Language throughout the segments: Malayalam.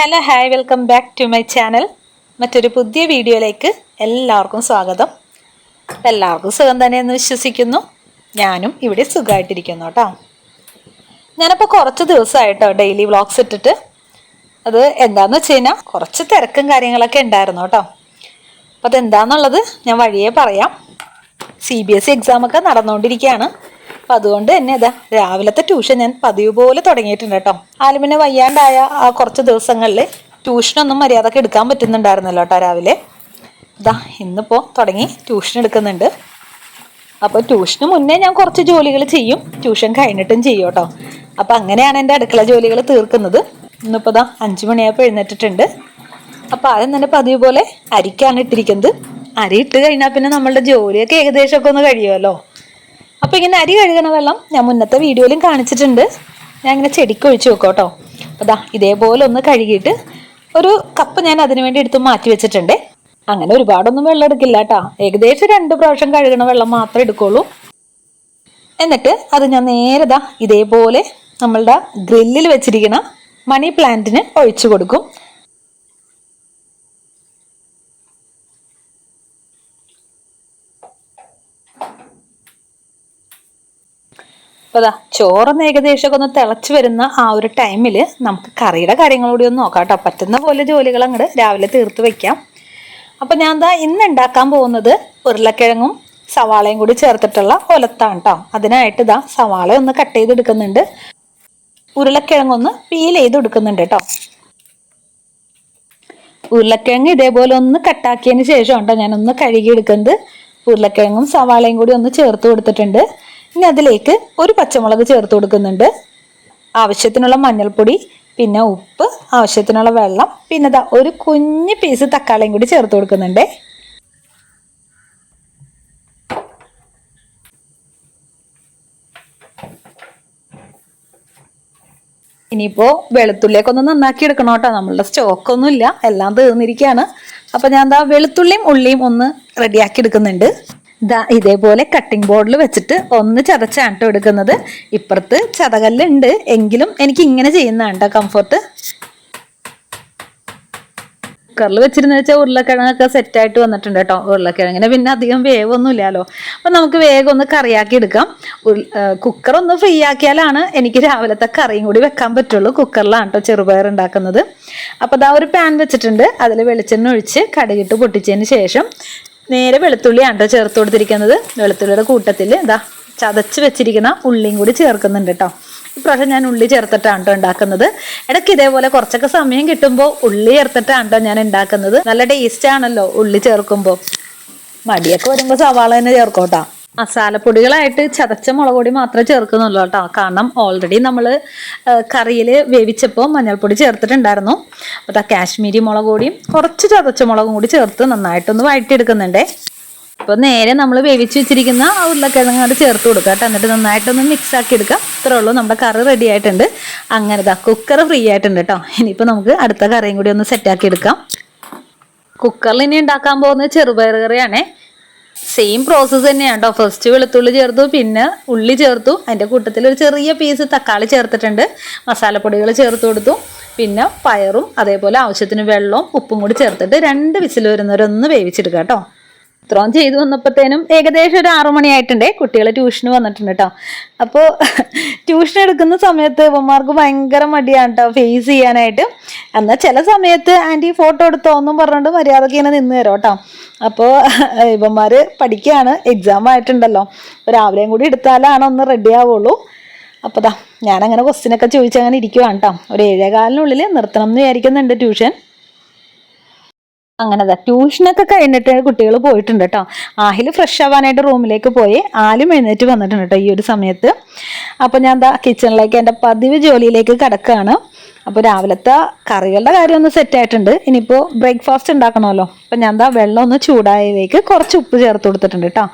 Hello hi welcome back to my channel. മറ്റൊരു പുതിയ വീഡിയോയിലേക്ക് എല്ലാവർക്കും സ്വാഗതം. എല്ലാവർക്കും സുഖം തന്നെയെന്ന് വിശ്വസിക്കുന്നു. ഞാനും ഇവിടെ സുഖമായിട്ടിരിക്കുന്നു കേട്ടോ. ഞാനിപ്പോൾ കുറച്ച് ദിവസമായിട്ടോ ഡെയിലി വ്ളോഗ്സ് ഇട്ടിട്ട്. അത് എന്താണെന്ന് വെച്ച് കഴിഞ്ഞാൽ കുറച്ച് തിരക്കും കാര്യങ്ങളൊക്കെ ഉണ്ടായിരുന്നു കേട്ടോ. അപ്പോൾ അതെന്താണെന്നുള്ളത് ഞാൻ വഴിയേ പറയാം. സി ബി എസ് സി എക്സാമൊക്കെ നടന്നുകൊണ്ടിരിക്കുകയാണ്. അപ്പം അതുകൊണ്ട് തന്നെ ഇതാ രാവിലത്തെ ട്യൂഷൻ ഞാൻ പതിവ് പോലെ തുടങ്ങിയിട്ടുണ്ട് കേട്ടോ. ആലുമിനെ വയ്യാണ്ടായ ആ കുറച്ച് ദിവസങ്ങളിൽ ട്യൂഷനൊന്നും മര്യാദയ്ക്ക് എടുക്കാൻ പറ്റുന്നുണ്ടായിരുന്നല്ലോ കേട്ടോ രാവിലെ. ഇതാ ഇന്നിപ്പോൾ തുടങ്ങി ട്യൂഷൻ എടുക്കുന്നുണ്ട്. അപ്പോൾ ട്യൂഷന് മുന്നേ ഞാൻ കുറച്ച് ജോലികൾ ചെയ്യും. ട്യൂഷൻ കഴിഞ്ഞിട്ടും ചെയ്യും കേട്ടോ. അപ്പോൾ അങ്ങനെയാണ് എന്റെ അടുക്കള ജോലികൾ തീർക്കുന്നത്. ഇന്നിപ്പോൾ ഇതാ അഞ്ച് മണിയായപ്പോൾ എഴുന്നേറ്റിട്ടുണ്ട്. അപ്പോൾ ആദ്യം തന്നെ പതിവ് പോലെ അരിക്കാണ് ഇട്ടിരിക്കുന്നത്. അരി ഇട്ട് കഴിഞ്ഞാൽ പിന്നെ നമ്മളുടെ ജോലിയൊക്കെ ഏകദേശമൊക്കെ ഒന്ന് കഴിയുമല്ലോ. അപ്പോൾ ഇങ്ങനെ അരി കഴുകണ വെള്ളം ഞാൻ മുന്നത്തെ വീഡിയോയിലും കാണിച്ചിട്ടുണ്ട്. ഞാൻ ഇങ്ങനെ ചെടിക്ക് ഒഴിച്ചു വെക്കും കേട്ടോ അപ്പോൾ ഇതേപോലെ ഒന്ന് കഴുകിയിട്ട് ഒരു കപ്പ് ഞാൻ അതിനു വേണ്ടി എടുത്ത് മാറ്റി വെച്ചിട്ടുണ്ട്. അങ്ങനെ ഒരുപാടൊന്നും വെള്ളം എടുക്കില്ല കേട്ടോ. ഏകദേശം രണ്ട് പ്രാവശ്യം കഴുകണ വെള്ളം മാത്രമേ എടുക്കുള്ളൂ. എന്നിട്ട് അത് ഞാൻ നേരെ ഇതേപോലെ നമ്മളുടെ ഗ്രില്ലിൽ വെച്ചിരിക്കുന്ന മണി പ്ലാന്റിന് ഒഴിച്ചു കൊടുക്കും. അപ്പോൾ അതാ ചോറൊന്ന് ഏകദേശമൊക്കെ ഒന്ന് തിളച്ച് വരുന്ന ആ ഒരു ടൈമിൽ നമുക്ക് കറിയുടെ കാര്യങ്ങളൂടി ഒന്ന് നോക്കാം കേട്ടോ. പറ്റുന്ന പോലെ ജോലികൾ അങ്ങോട്ട് രാവിലെ തീർത്ത് വെക്കാം. അപ്പോൾ ഞാൻ എന്താ ഇന്ന് ഉണ്ടാക്കാൻ പോകുന്നത് ഉരുളക്കിഴങ്ങും സവാളയും കൂടി ചേർത്തിട്ടുള്ള ഒലത്താണ് കേട്ടോ അതിനായിട്ട് ഇതാ സവാള ഒന്ന് കട്ട് ചെയ്തെടുക്കുന്നുണ്ട്. ഉരുളക്കിഴങ്ങൊന്ന് പീൽ ചെയ്ത് എടുക്കുന്നുണ്ട് കേട്ടോ ഉരുളക്കിഴങ്ങ് ഇതേപോലെ ഒന്ന് കട്ടാക്കിയതിന് ശേഷം കേട്ടോ ഞാനൊന്ന് കഴുകിയെടുക്കുന്നത്. ഉരുളക്കിഴങ്ങും സവാളയും കൂടി ഒന്ന് ചേർത്ത് കൊടുത്തിട്ടുണ്ട്. ഇനി അതിലേക്ക് ഒരു പച്ചമുളക് ചേർത്ത് കൊടുക്കുന്നുണ്ട്. ആവശ്യത്തിനുള്ള മഞ്ഞൾപ്പൊടി പിന്നെ ഉപ്പ് ആവശ്യത്തിനുള്ള വെള്ളം പിന്നെ ദാ ഒരു കുഞ്ഞ് പീസ് തക്കാളിയും കൂടി ചേർത്ത് കൊടുക്കുന്നുണ്ട്. ഇനിയിപ്പോൾ വെളുത്തുള്ളിയൊക്കെ ഒന്ന് നന്നാക്കി എടുക്കണം കേട്ടോ. നമ്മളുടെ സ്റ്റോക്കൊന്നുമില്ല എല്ലാം തീർന്നിരിക്കുകയാണ്. അപ്പം ഞാൻ എന്താ വെളുത്തുള്ളിയും ഉള്ളിയും ഒന്ന് റെഡിയാക്കി എടുക്കുന്നുണ്ട്. ഇതാ ഇതേപോലെ കട്ടിംഗ് ബോർഡിൽ വെച്ചിട്ട് ഒന്ന് ചതച്ചാണ് എടുക്കുന്നത് ഇപ്പുറത്ത് ചതകല്ലുണ്ട്. എങ്കിലും എനിക്ക് ഇങ്ങനെ ചെയ്യുന്നതാണ് കേട്ടോ കംഫർട്ട് കുക്കറിൽ വെച്ചിരുന്ന വെച്ചാൽ ഉരുളക്കിഴങ്ങൊക്കെ സെറ്റായിട്ട് വന്നിട്ടുണ്ട് കേട്ടോ. ഉരുളക്കിഴങ്ങിന് പിന്നെ അധികം വേവൊന്നും ഇല്ലല്ലോ അപ്പം നമുക്ക് വേഗം ഒന്ന് കറിയാക്കി എടുക്കാം. കുക്കർ ഒന്ന് ഫ്രീ ആക്കിയാലാണ് എനിക്ക് രാവിലത്തെ കറിയും കൂടി വെക്കാൻ പറ്റുള്ളൂ കുക്കറിലാണ് കേട്ടോ ചെറുപയർ ഉണ്ടാക്കുന്നത്. അപ്പോൾ അതാ ഒരു പാൻ വെച്ചിട്ടുണ്ട്. അതിൽ വെളിച്ചെണ്ണ ഒഴിച്ച് കടുകിട്ട് പൊട്ടിച്ചതിന് ശേഷം നേരെ വെളുത്തുള്ളിയാണ് കേട്ടോ ചേർത്ത് കൊടുത്തിരിക്കുന്നത്. വെളുത്തുള്ളിയുടെ കൂട്ടത്തിൽ എന്താ ചതച്ച് വെച്ചിരിക്കുന്ന ഉള്ളിയും കൂടി ചേർക്കുന്നുണ്ട് കേട്ടോ ഇപ്രാവശ്യം ഞാൻ ഉള്ളി ചേർത്തിട്ടാണ് കേട്ടോ ഉണ്ടാക്കുന്നത്. ഇടയ്ക്ക് ഇതേപോലെ കുറച്ചൊക്കെ സമയം കിട്ടുമ്പോൾ ഉള്ളി ചേർത്തിട്ടാണ് കേട്ടോ ഞാൻ ഉണ്ടാക്കുന്നത്. നല്ല ടേസ്റ്റ് ആണല്ലോ ഉള്ളി ചേർക്കുമ്പോൾ മടിയൊക്കെ വരുമ്പോൾ സവാള തന്നെ ചേർക്കും കേട്ടോ മസാലപ്പൊടികളായിട്ട് ചതച്ച മുളക് പൊടി മാത്രമേ ചേർക്കുന്നുള്ളൂ കേട്ടോ. കാരണം ഓൾറെഡി നമ്മൾ കറിയിൽ വേവിച്ചപ്പോൾ മഞ്ഞൾപ്പൊടി ചേർത്തിട്ടുണ്ടായിരുന്നു. അപ്പോൾ കാശ്മീരി മുളക് പൊടിയും കുറച്ച് ചതച്ച മുളകും കൂടി ചേർത്ത് നന്നായിട്ടൊന്ന് വഴറ്റിയെടുക്കുന്നുണ്ടേ. അപ്പോൾ നേരെ നമ്മൾ വേവിച്ച് വെച്ചിരിക്കുന്ന ഉരുളക്കിഴങ്ങ് അങ്ങോട്ട് ചേർത്ത് കൊടുക്കുക കേട്ടോ. എന്നിട്ട് നന്നായിട്ടൊന്ന് മിക്സ് ആക്കി എടുക്കാം ഇത്രേ ഉള്ളൂ. നമ്മുടെ കറി റെഡി ആയിട്ടുണ്ട്. അങ്ങനെ ഇതാ കുക്കർ ഫ്രീ ആയിട്ടുണ്ട് കേട്ടോ. ഇനിയിപ്പോൾ നമുക്ക് അടുത്ത കറിയും കൂടി ഒന്ന് സെറ്റാക്കി എടുക്കാം. കുക്കറിൽ ഇനി ഉണ്ടാക്കാൻ പോകുന്നത് ചെറുപയർ കറിയാണേ. സെയിം പ്രോസസ്സ് തന്നെയാണ് കേട്ടോ ഫസ്റ്റ് വെളുത്തുള്ളി ചേർത്തു പിന്നെ ഉള്ളി ചേർത്തു. അതിന്റെ കൂട്ടത്തിൽ ഒരു ചെറിയ പീസ് തക്കാളി ചേർത്തിട്ടുണ്ട്. മസാലപ്പൊടികൾ ചേർത്ത് കൊടുത്തു. പിന്നെ പയറും അതേപോലെ ആവശ്യത്തിന് വെള്ളവും ഉപ്പും കൂടി ചേർത്തിട്ട് രണ്ട് വിസിൽ വരുന്നവരൊന്ന് വേവിച്ചെടുക്കാം കേട്ടോ ഇത്രയും ചെയ്തു വന്നപ്പോഴത്തേനും ഏകദേശം ഒരു ആറു മണിയായിട്ടുണ്ടേ. കുട്ടികൾ ട്യൂഷന് വന്നിട്ടുണ്ട് കേട്ടോ അപ്പോൾ ട്യൂഷൻ എടുക്കുന്ന സമയത്ത് ഇവന്മാർക്ക് ഭയങ്കര മടിയാണ് കേട്ടോ ഫേസ് ചെയ്യാനായിട്ട്. എന്നാൽ ചില സമയത്ത് ആന്റി ഫോട്ടോ എടുത്തോ എന്നും പറഞ്ഞുകൊണ്ട് മര്യാദയ്ക്ക് ഇങ്ങനെ നിന്ന് തരും കേട്ടോ അപ്പോൾ ഇവന്മാർ പഠിക്കുകയാണ് എക്സാം ആയിട്ടുണ്ടല്ലോ. രാവിലെയും കൂടി എടുത്താലാണ് ഒന്ന് റെഡി ആവുള്ളൂ. അപ്പോൾ ഞാനങ്ങനെ ക്വസ്റ്റ്യനൊക്കെ ചോദിച്ചങ്ങനെ ഇരിക്കുവാണ് കേട്ടോ ഒരു ഏഴേകാലിനുള്ളിൽ നിർത്തണം എന്ന് വിചാരിക്കുന്നുണ്ട് ട്യൂഷൻ അങ്ങനെ ട്യൂഷനൊക്കെ കഴിഞ്ഞിട്ട് കുട്ടികൾ പോയിട്ടുണ്ട് കേട്ടോ ആഹിൽ ഫ്രഷ് ആവാനായിട്ട് റൂമിലേക്ക് പോയി. ആലും എഴുന്നേറ്റ് വന്നിട്ടുണ്ട് കേട്ടോ ഈ ഒരു സമയത്ത്. അപ്പോൾ ഞാൻ എന്താ കിച്ചണിലേക്ക് എന്റെ പതിവ് ജോലിയിലേക്ക് കിടക്കുകയാണ് അപ്പോൾ രാവിലത്തെ കറികളുടെ കാര്യം ഒന്ന് സെറ്റ് ആയിട്ടുണ്ട്. ഇനിയിപ്പോൾ ബ്രേക്ക്ഫാസ്റ്റ് ഉണ്ടാക്കണമല്ലോ. അപ്പം ഞാൻ എന്താ വെള്ളം ഒന്ന് ചൂടായതിലേക്ക് കുറച്ച് ഉപ്പ് ചേർത്ത് കൊടുത്തിട്ടുണ്ട് കേട്ടോ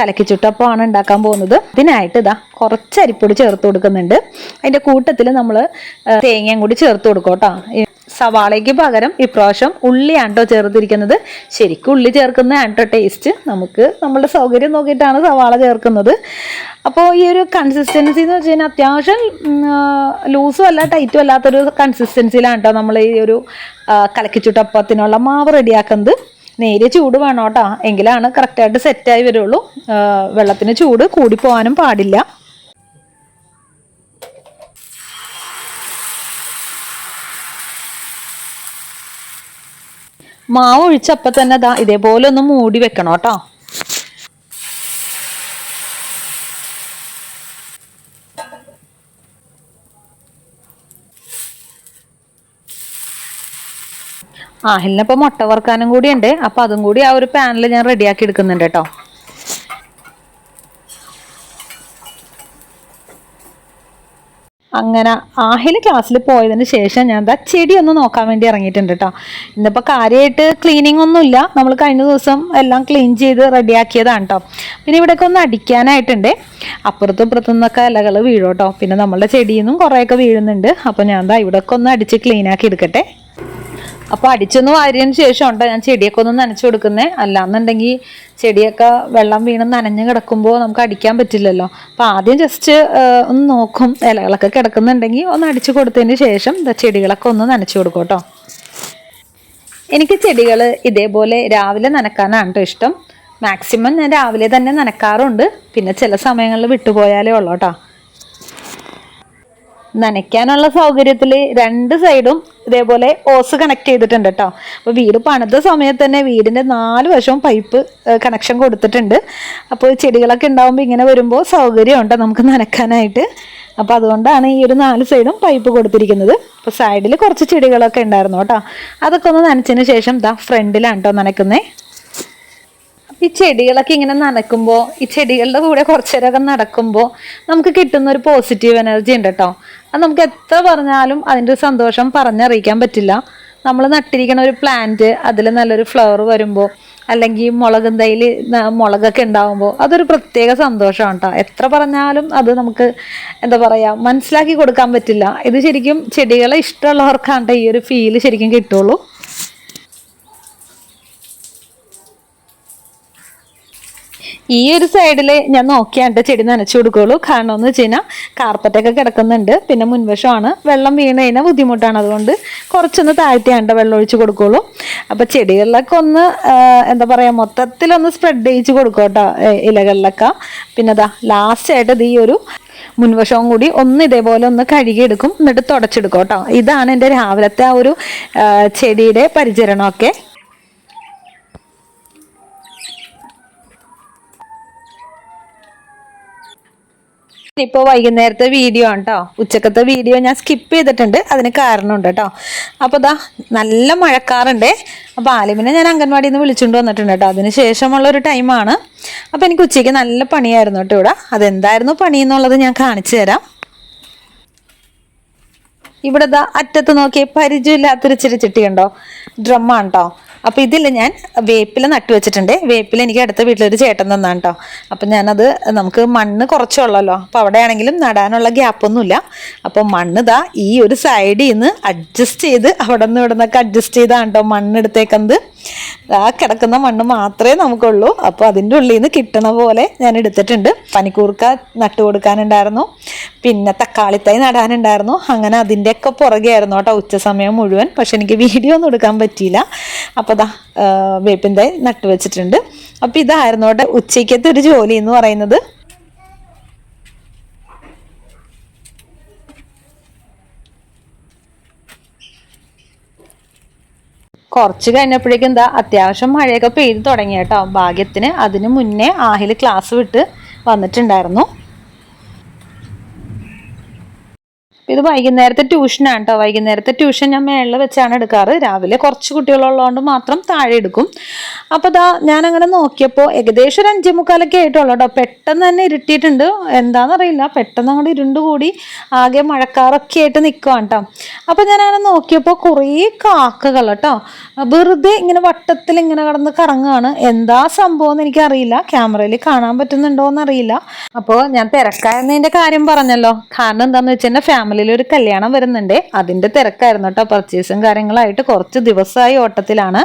കലക്കി ചുട്ടപ്പമാണ് ഉണ്ടാക്കാൻ പോകുന്നത്. ഇതിനായിട്ട് ഇതാ കുറച്ച് അരിപ്പൊടി ചേർത്ത് കൊടുക്കുന്നുണ്ട്. അതിന്റെ കൂട്ടത്തിൽ നമ്മൾ തേങ്ങയും കൂടി ചേർത്ത് കൊടുക്കും കേട്ടോ. സവാളയ്ക്ക് പകരം ഇപ്രാവശ്യം ഉള്ളി ആണ്ടോ ചേർത്തിരിക്കുന്നത്. ശരിക്കും ഉള്ളി ചേർക്കുന്ന ആണ്ടോ ടേസ്റ്റ് നമുക്ക് നമ്മളുടെ സൗകര്യം നോക്കിയിട്ടാണ് സവാള ചേർക്കുന്നത്. അപ്പോൾ ഈ ഒരു കൺസിസ്റ്റൻസി എന്ന് വെച്ച് കഴിഞ്ഞാൽ അത്യാവശ്യം ലൂസും അല്ല ടൈറ്റും അല്ലാത്തൊരു കൺസിസ്റ്റൻസിയിലാണ് കേട്ടോ നമ്മൾ ഈ ഒരു കലക്കിച്ചുട്ടപ്പത്തിനുള്ള മാവ് റെഡിയാക്കുന്നത് നേരിയ ചൂട് വേണം കേട്ടോ. എങ്കിലാണ് കറക്റ്റായിട്ട് സെറ്റായി വരുള്ളൂ. വെള്ളത്തിന് ചൂട് കൂടിപ്പോവാനും പാടില്ല. മാവ് ഒഴിച്ചപ്പോൾ തന്നെ ഇതേപോലെ ഒന്ന് മൂടി വെക്കണം കേട്ടോ. ആ ഇന്നിപ്പോൾ മുട്ട വറുക്കാനും കൂടി ഉണ്ട് അപ്പോൾ അതും കൂടി ആ ഒരു പാനിൽ ഞാൻ റെഡിയാക്കി എടുക്കുന്നുണ്ട് കേട്ടോ. അങ്ങനെ ആഹിൽ ക്ലാസ്സിൽ പോയതിന് ശേഷം ഞാൻ എന്താ ചെടി ഒന്ന് നോക്കാൻ വേണ്ടി ഇറങ്ങിയിട്ടുണ്ട് കേട്ടോ. ഇന്നിപ്പോൾ കാര്യമായിട്ട് ക്ലീനിങ് ഒന്നുമില്ല നമ്മൾ കഴിഞ്ഞ ദിവസം എല്ലാം ക്ലീൻ ചെയ്ത് റെഡിയാക്കിയതാണ് കേട്ടോ. പിന്നെ ഇവിടെയൊക്കെ ഒന്ന് അടിക്കാനായിട്ടുണ്ട്. അപ്പുറത്തും ഇപ്പുറത്തു നിന്നൊക്കെ ഇലകൾ വീഴും കേട്ടോ. പിന്നെ നമ്മളുടെ ചെടിയിൽ നിന്നും കുറേയൊക്കെ വീഴുന്നുണ്ട്. അപ്പോൾ ഞാൻ എന്താ ഇവിടെയൊക്കെ ഒന്ന് അടിച്ച് ക്ലീനാക്കി എടുക്കട്ടെ. അപ്പോൾ അടിച്ചൊന്ന് വാരിയതിന് ശേഷം ഉണ്ടോ? ഞാൻ ചെടിയൊക്കെ ഒന്ന് നനച്ചു കൊടുക്കുന്നേ. അല്ലാന്നുണ്ടെങ്കിൽ ചെടിയൊക്കെ വെള്ളം വീണ് നനഞ്ഞ് കിടക്കുമ്പോൾ നമുക്ക് അടിക്കാൻ പറ്റില്ലല്ലോ. അപ്പോൾ ആദ്യം ജസ്റ്റ് ഒന്ന് നോക്കും ഇലകളൊക്കെ കിടക്കുന്നുണ്ടെങ്കിൽ ഒന്ന് അടിച്ചു കൊടുത്തതിന് ശേഷം ചെടികളൊക്കെ ഒന്ന് നനച്ചു കൊടുക്കും കേട്ടോ. എനിക്ക് ചെടികൾ ഇതേപോലെ രാവിലെ നനക്കാനാണ് കേട്ടോ ഇഷ്ടം. മാക്സിമം ഞാൻ രാവിലെ തന്നെ നനക്കാറുണ്ട്. പിന്നെ ചില സമയങ്ങളിൽ വിട്ടുപോയാലേ ഉള്ളൂ കേട്ടോ. നനയ്ക്കാനുള്ള സൗകര്യത്തിൽ രണ്ട് സൈഡും ഇതേപോലെ ഓസ് കണക്ട് ചെയ്തിട്ടുണ്ട് കേട്ടോ അപ്പോൾ വീട് പണിത സമയത്ത് തന്നെ വീടിന്റെ നാല് വശവും പൈപ്പ് കണക്ഷൻ കൊടുത്തിട്ടുണ്ട്. അപ്പോൾ ചെടികളൊക്കെ ഉണ്ടാകുമ്പോൾ ഇങ്ങനെ വരുമ്പോൾ സൗകര്യമുണ്ട് നമുക്ക് നനയ്ക്കാനായിട്ട്. അപ്പോൾ അതുകൊണ്ടാണ് ഈ ഒരു നാല് സൈഡും പൈപ്പ് കൊടുത്തിരിക്കുന്നത്. അപ്പോൾ സൈഡിൽ കുറച്ച് ചെടികളൊക്കെ ഉണ്ടായിരുന്നു കേട്ടോ അതൊക്കെ ഒന്ന് നനച്ചതിന് ശേഷം ദാ ഫ്രണ്ടിലാണ് കേട്ടോ നനയ്ക്കുന്നത് ഈ ചെടികളൊക്കെ ഇങ്ങനെ നനക്കുമ്പോൾ ഈ ചെടികളുടെ കൂടെ കുറച്ചേരൊക്കെ നടക്കുമ്പോൾ നമുക്ക് കിട്ടുന്ന ഒരു പോസിറ്റീവ് എനർജി ഉണ്ട് കേട്ടോ അത് നമുക്ക് എത്ര പറഞ്ഞാലും അതിന്റെ സന്തോഷം പറഞ്ഞറിയിക്കാൻ പറ്റില്ല. നമ്മൾ നട്ടിരിക്കുന്ന ഒരു പ്ലാന്റ് അതിൽ നല്ലൊരു ഫ്ലവർ വരുമ്പോൾ അല്ലെങ്കിൽ മുളകും തൈയിൽ മുളകൊക്കെ ഉണ്ടാകുമ്പോൾ അതൊരു പ്രത്യേക സന്തോഷമാണ് കേട്ടോ. എത്ര പറഞ്ഞാലും അത് നമുക്ക് എന്താ പറയുക മനസ്സിലാക്കി കൊടുക്കാൻ പറ്റില്ല. ഇത് ശരിക്കും ചെടികളെ ഇഷ്ടമുള്ളവർക്കാണ് ഈ ഒരു ഫീൽ ശരിക്കും കിട്ടുള്ളൂ. ഈ ഒരു സൈഡിൽ ഞാൻ നോക്കിയാണ്ട് ചെടി നനച്ചു കൊടുക്കുള്ളൂ. കാരണം എന്ന് വെച്ച് കഴിഞ്ഞാൽ കാർപ്പറ്റൊക്കെ കിടക്കുന്നുണ്ട്. പിന്നെ മുൻവശമാണ് വെള്ളം വീണ് കഴിഞ്ഞാൽ ബുദ്ധിമുട്ടാണ്. അതുകൊണ്ട് കുറച്ചൊന്ന് താഴ്ത്തിയാണ്ട് വെള്ളം ഒഴിച്ച് കൊടുക്കുള്ളൂ. അപ്പോൾ ചെടികളിലൊക്കെ ഒന്ന് എന്താ പറയാ മൊത്തത്തിലൊന്ന് സ്പ്രെഡ് ചെയ്യിച്ച് കൊടുക്കും കേട്ടോ ഇലകളിലൊക്കെ. പിന്നെ അതാ ലാസ്റ്റ് ആയിട്ട് ഈ ഒരു മുൻവശവും കൂടി ഒന്ന് ഇതേപോലെ ഒന്ന് കഴുകിയെടുക്കും. എന്നിട്ട് തുടച്ചെടുക്കും കേട്ടോ. ഇതാണ് എന്റെ രാവിലത്തെ ആ ഒരു ചെടിയുടെ പരിചരണമൊക്കെ. ഇപ്പോൾ വൈകുന്നേരത്തെ വീഡിയോ ആണ് കേട്ടോ ഉച്ചക്കത്തെ വീഡിയോ ഞാൻ സ്കിപ്പ് ചെയ്തിട്ടുണ്ട്. അതിന് കാരണമുണ്ട് കേട്ടോ അപ്പോൾ ദാ നല്ല മഴക്കാറുണ്ട്. അപ്പോൾ ആലിമിനെ ഞാൻ അംഗൻവാടിയിൽ നിന്ന് വിളിച്ചുകൊണ്ട് വന്നിട്ടുണ്ട് കേട്ടോ അതിന് ശേഷമുള്ള ഒരു ടൈമാണ് അപ്പോൾ എനിക്ക് ഉച്ചയ്ക്ക് നല്ല പണിയായിരുന്നു കേട്ടോ ഇവിടെ. അതെന്തായിരുന്നു പണി എന്നുള്ളത് ഞാൻ കാണിച്ചു തരാം. ഇവിടെ ദാ അറ്റത്ത് നോക്കി പരിചയമില്ലാത്തൊരു ചിരി ചിട്ടി ഉണ്ടോ ഡ്രമ്മാണ് കേട്ടോ അപ്പോൾ ഇതിൽ ഞാൻ വേപ്പില നട്ടു വെച്ചിട്ടുണ്ട്. വേപ്പില എനിക്ക് അടുത്ത വീട്ടിലൊരു ചേട്ടൻ തന്നാണ് കേട്ടോ അപ്പം ഞാനത് നമുക്ക് മണ്ണ് കുറച്ചുള്ളല്ലോ അപ്പോൾ അവിടെ ആണെങ്കിലും നടാനുള്ള ഗ്യാപ്പൊന്നുമില്ല അപ്പോൾ മണ്ണ് ദാ ഈ ഒരു സൈഡിൽ നിന്ന് അഡ്ജസ്റ്റ് ചെയ്ത് അവിടെ നിന്ന് ഇവിടെ നിന്നൊക്കെ അഡ്ജസ്റ്റ് ചെയ്താണ് കേട്ടോ മണ്ണ് എടുത്തേക്കുന്നത് ആ കിടക്കുന്ന മണ്ണ് മാത്രമേ നമുക്കുള്ളൂ. അപ്പോൾ അതിന്റെ ഉള്ളിൽ നിന്ന് കിട്ടണ പോലെ ഞാൻ എടുത്തിട്ടുണ്ട്. പനിക്കൂർക്ക നട്ടു കൊടുക്കാനുണ്ടായിരുന്നു. പിന്നെ തക്കാളിത്തൈ നടാനുണ്ടായിരുന്നു. അങ്ങനെ അതിന്റെയൊക്കെ പുറകെ ആയിരുന്നു കേട്ടോ ഉച്ച സമയം മുഴുവൻ. പക്ഷെ എനിക്ക് വീഡിയോ ഒന്നും എടുക്കാൻ പറ്റിയില്ല. അപ്പോൾ ദാ വേപ്പിന്റെ നട്ട് വെച്ചിട്ടുണ്ട്. അപ്പോൾ ഇതായിരുന്നു കേട്ടോ ഉച്ചയ്ക്കത്തെ ഒരു ജോലി എന്ന് പറയുന്നത്. കുറച്ച് കഴിഞ്ഞപ്പോഴേക്കും എന്താ അത്യാവശ്യം മഴയൊക്കെ പെയ്ത് തുടങ്ങി കേട്ടോ. ഭാഗ്യത്തിന് അതിന് മുന്നേ ആഹിൽ ക്ലാസ് വിട്ട് വന്നിട്ടുണ്ടായിരുന്നു. ഇത് വൈകുന്നേരത്തെ ട്യൂഷനാണ് കേട്ടോ വൈകുന്നേരത്തെ ട്യൂഷൻ ഞാൻ മേളിൽ വെച്ചാണ് എടുക്കാറ്. രാവിലെ കുറച്ച് കുട്ടികളുള്ളതുകൊണ്ട് മാത്രം താഴെ എടുക്കും. അപ്പോൾ ദാ ഞാൻ അങ്ങനെ നോക്കിയപ്പോൾ ഏകദേശം ഒരു അഞ്ചേ മുക്കാലൊക്കെ ആയിട്ടുള്ളൂ കേട്ടോ പെട്ടെന്ന് തന്നെ ഇരുട്ടിയിട്ടുണ്ട്. എന്താണെന്നറിയില്ല പെട്ടെന്ന് അങ്ങോട്ട് ഇരുണ്ട് കൂടി ആകെ മഴക്കാറൊക്കെ ആയിട്ട് നിൽക്കുവാണ് കേട്ടോ അപ്പോൾ ഞാൻ അങ്ങനെ നോക്കിയപ്പോൾ കുറേ കാക്കകൾ കേട്ടോ വെറുതെ ഇങ്ങനെ വട്ടത്തിൽ ഇങ്ങനെ കിടന്ന് കറങ്ങുകയാണ് എന്താ സംഭവം എന്ന് എനിക്കറിയില്ല. ക്യാമറയിൽ കാണാൻ പറ്റുന്നുണ്ടോ എന്നറിയില്ല അപ്പോൾ ഞാൻ തിരക്കായിരുന്നതിന്റെ കാര്യം പറഞ്ഞല്ലോ. കാരണം എന്താണെന്ന് വെച്ചാൽ ഫാമിലിയിൽ ആലപ്പുഴയിൽ ഒരു കല്യാണം വരുന്നുണ്ട്. അതിന്റെ തിരക്കായിരുന്നു കേട്ടോ പർച്ചേസും കാര്യങ്ങളായിട്ട് കുറച്ച് ദിവസമായി ഓട്ടത്തിലാണ്.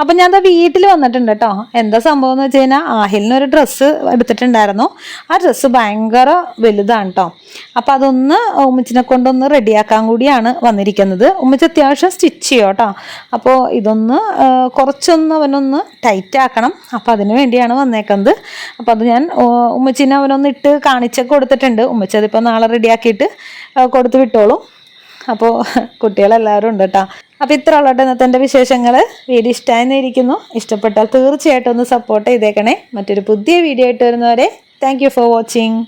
അപ്പം ഞാൻ അതാ വീട്ടിൽ വന്നിട്ടുണ്ട് കേട്ടോ എന്താ സംഭവം എന്ന് വെച്ച് കഴിഞ്ഞാൽ ആഹിലിന് ഒരു ഡ്രസ്സ് എടുത്തിട്ടുണ്ടായിരുന്നു. ആ ഡ്രസ്സ് ഭയങ്കര വലുതാണ് കേട്ടോ അപ്പം അതൊന്ന് ഉമ്മച്ചിനെ കൊണ്ടൊന്ന് റെഡിയാക്കാൻ കൂടിയാണ് വന്നിരിക്കുന്നത്. ഉമ്മച്ചി അത്യാവശ്യം സ്റ്റിച്ച് ചെയ്യും കേട്ടോ അപ്പോൾ ഇതൊന്ന് കുറച്ചൊന്ന് അവനൊന്ന് ടൈറ്റ് ആക്കണം. അപ്പോൾ അതിന് വേണ്ടിയാണ് വന്നേക്കുന്നത്. അപ്പോൾ അത് ഞാൻ ഉമ്മച്ചിനെ അവനൊന്ന് ഇട്ട് കാണിച്ചൊക്കെ കൊടുത്തിട്ടുണ്ട്. ഉമ്മച്ചി അതിപ്പോൾ നാളെ റെഡിയാക്കിയിട്ട് കൊടുത്ത് വിട്ടോളൂ. അപ്പോൾ കുട്ടികളെല്ലാവരും ഉണ്ട് കേട്ടോ അപ്പോൾ ഇത്ര ഉള്ളട്ടെ ഇന്നത്തെ എന്റെ വിശേഷങ്ങൾ വീഡിയോ ഇഷ്ടമായെന്ന് ഇരിക്കുന്നു. ഇഷ്ടപ്പെട്ടാൽ തീർച്ചയായിട്ടും ഒന്ന് സപ്പോർട്ട് ചെയ്തേക്കണേ. മറ്റൊരു പുതിയ വീഡിയോ ആയിട്ട് വരുന്നവരെ താങ്ക് ഫോർ വാച്ചിങ്